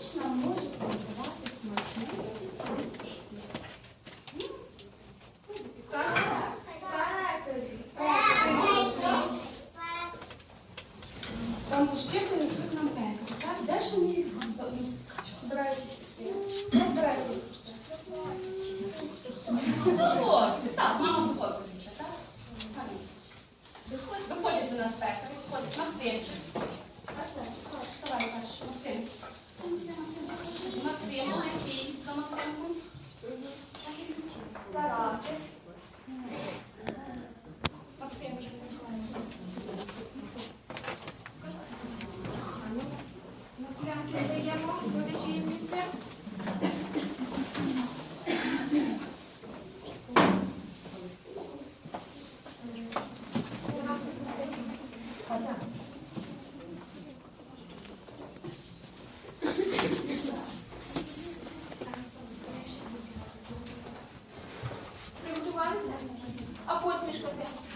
ж нам може приготувати смачненькі подушки? М? Так, Бабушки принесуть нам пеньки, так? Де ж вони їх збирають? Де збирають так, мама виходить так? До нас пекар, виходить Максимчик. передаємо водичі місце. Приготувалися, а посмішка де?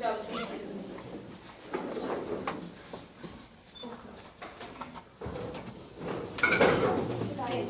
çalış. Hayır.